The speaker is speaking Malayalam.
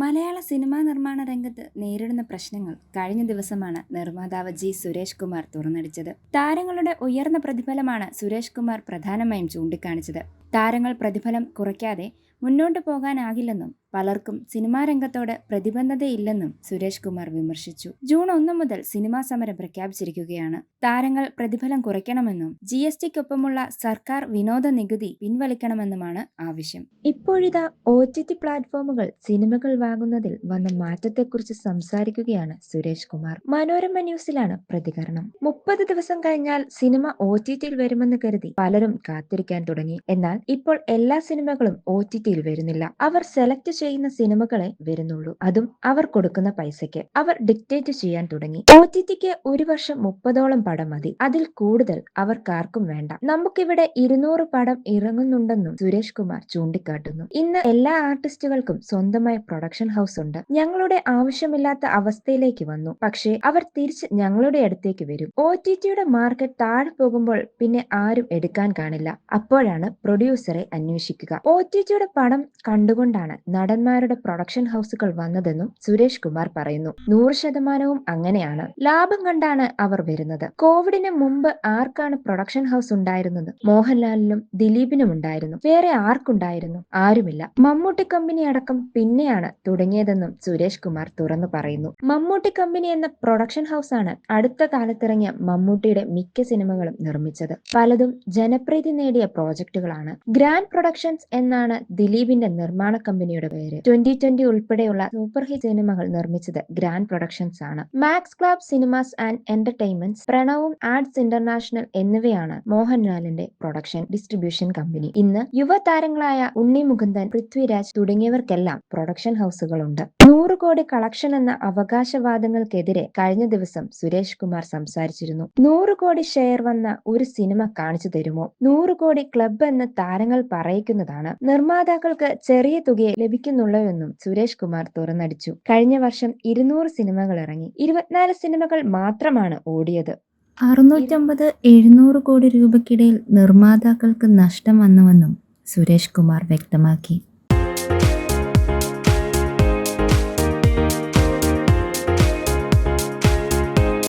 മലയാള സിനിമാ നിർമ്മാണ രംഗത്ത് നേരിടുന്ന പ്രശ്നങ്ങൾ കഴിഞ്ഞ ദിവസമാണ് നിർമ്മാതാവ് ജി സുരേഷ് കുമാർ തുറന്നടിച്ചത്. താരങ്ങളുടെ ഉയർന്ന പ്രതിഫലമാണ് സുരേഷ് കുമാർ പ്രധാനമായും ചൂണ്ടിക്കാണിച്ചത്. താരങ്ങൾ പ്രതിഫലം കുറയ്ക്കാതെ മുന്നോട്ടു പോകാനാകില്ലെന്നും പലർക്കും സിനിമാ രംഗത്തോട് പ്രതിബന്ധതയില്ലെന്നും സുരേഷ് കുമാർ വിമർശിച്ചു. ജൂൺ ഒന്ന് മുതൽ സിനിമാ സമരം പ്രഖ്യാപിച്ചിരിക്കുകയാണ്. താരങ്ങൾ പ്രതിഫലം കുറയ്ക്കണമെന്നും ജി എസ് ടിക്കൊപ്പമുള്ള സർക്കാർ വിനോദ നികുതി പിൻവലിക്കണമെന്നുമാണ് ആവശ്യം. ഇപ്പോഴിതാ ഒ ടി ടി പ്ലാറ്റ്ഫോമുകൾ സിനിമകൾ വാങ്ങുന്നതിൽ വന്ന മാറ്റത്തെക്കുറിച്ച് സംസാരിക്കുകയാണ് സുരേഷ് കുമാർ. മനോരമ ന്യൂസിലാണ് പ്രതികരണം. മുപ്പത് ദിവസം കഴിഞ്ഞാൽ സിനിമ ഒ ടി ടിയിൽ വരുമെന്ന് കരുതി പലരും കാത്തിരിക്കാൻ തുടങ്ങി. എന്നാൽ ഇപ്പോൾ എല്ലാ സിനിമകളും ഒ ടി ടിയിൽ വരുന്നില്ല. അവർ സെലക്ട് ചെയ്യുന്ന സിനിമകളെ വരുന്നുള്ളൂ. അതും അവർ കൊടുക്കുന്ന പൈസയ്ക്ക്. അവർ ഡിക്റ്റേറ്റ് ചെയ്യാൻ തുടങ്ങി. ഒ ടി ടിക്ക് ഒരു വർഷം മുപ്പതോളം പടം മതി. അതിൽ കൂടുതൽ അവർക്കാർക്കും വേണ്ട. നമുക്കിവിടെ ഇരുന്നൂറ് പടം ഇറങ്ങുന്നുണ്ടെന്നും സുരേഷ് കുമാർ ചൂണ്ടിക്കാട്ടുന്നു. ഇന്ന് എല്ലാ ആർട്ടിസ്റ്റുകൾക്കും സ്വന്തമായ പ്രൊഡക്ഷൻ ഹൗസ് ഉണ്ട്. ഞങ്ങളുടെ ആവശ്യമില്ലാത്ത അവസ്ഥയിലേക്ക് വന്നു. പക്ഷേ അവർ തിരിച്ച് ഞങ്ങളുടെ അടുത്തേക്ക് വരും. ഒ ടി ടിയുടെ മാർക്കറ്റ് താഴെ പോകുമ്പോൾ പിന്നെ ആരും എടുക്കാൻ കാണില്ല. അപ്പോഴാണ് പ്രൊഡ്യൂസറെ അന്വേഷിക്കുക. ഒ ടി ടിയുടെ പടം കണ്ടുകൊണ്ടാണ് നടന്മാരുടെ പ്രൊഡക്ഷൻ ഹൗസുകൾ വന്നതെന്നും സുരേഷ് കുമാർ പറയുന്നു. നൂറ് ശതമാനവും അങ്ങനെയാണ്. ലാഭം കണ്ടാണ് അവർ വരുന്നത്. കോവിഡിന് മുമ്പ് ആർക്കാണ് പ്രൊഡക്ഷൻ ഹൗസ് ഉണ്ടായിരുന്നത്? മോഹൻലാലിനും ദിലീപിനും ഉണ്ടായിരുന്നു. വേറെ ആർക്കുണ്ടായിരുന്നു? ആരുമില്ല. മമ്മൂട്ടി കമ്പനി അടക്കം പിന്നെയാണ് തുടങ്ങിയതെന്നും സുരേഷ് കുമാർ തുറന്നു പറയുന്നു. മമ്മൂട്ടി കമ്പനി എന്ന പ്രൊഡക്ഷൻ ഹൗസ് ആണ് അടുത്ത കാലത്തിറങ്ങിയ മമ്മൂട്ടിയുടെ മിക്ക സിനിമകളും നിർമ്മിച്ചത്. പലതും ജനപ്രീതി നേടിയ പ്രോജക്റ്റുകളാണ് ഗ്രാൻഡ് പ്രൊഡക്ഷൻസ് എന്നാണ് ദിലീപിന്റെ നിർമ്മാണ കമ്പനിയുടെ പേര്. ട്വന്റി ട്വന്റി ഉൾപ്പെടെയുള്ള സൂപ്പർ ഹിറ്റ് സിനിമകൾ നിർമ്മിച്ചത് ഗ്രാൻഡ് പ്രൊഡക്ഷൻസ് ആണ്. Max Lab Cinemas and Entertainments പ്രണവും arts international എന്നിവയാണ് മോഹൻലാലിന്റെ പ്രൊഡക്ഷൻ ഡിസ്ട്രിബ്യൂഷൻ കമ്പനി. ഇന്ന് യുവതാരങ്ങളായ ഉണ്ണി മുകുന്ദൻ പൃഥ്വിരാജ് തുടങ്ങിയവർക്കെല്ലാം പ്രൊഡക്ഷൻ ഹൗസുകളുണ്ട്. നൂറ് കോടി കളക്ഷൻ എന്ന അവകാശവാദങ്ങൾക്കെതിരെ കഴിഞ്ഞ ദിവസം സുരേഷ് കുമാർ സംസാരിച്ചിരുന്നു. നൂറ് കോടി ഷെയർ വന്ന ഒരു സിനിമ കാണിച്ചു തരുമോ? നൂറ് കോടി ക്ലബ് എന്ന് താരങ്ങൾ പറയിക്കുന്നതാണ്. നിർമ്മാതാക്കൾക്ക് ചെറിയ തുകയെ ലഭിക്കുന്നുള്ളൂവെന്നും സുരേഷ് കുമാർ തുറന്നടിച്ചു. കഴിഞ്ഞ വർഷം ഇരുന്നൂറ് സിനിമകൾ ഇറങ്ങി. ഇരുപത്തിനാല് സിനിമകൾ മാത്രമാണ് ഓടിയത്. അറുന്നൂറ്റമ്പത് എഴുന്നൂറ് കോടി രൂപയ്ക്കിടയിൽ നിർമ്മാതാക്കൾക്ക് നഷ്ടം വന്നുവെന്നും സുരേഷ് കുമാർ വ്യക്തമാക്കി.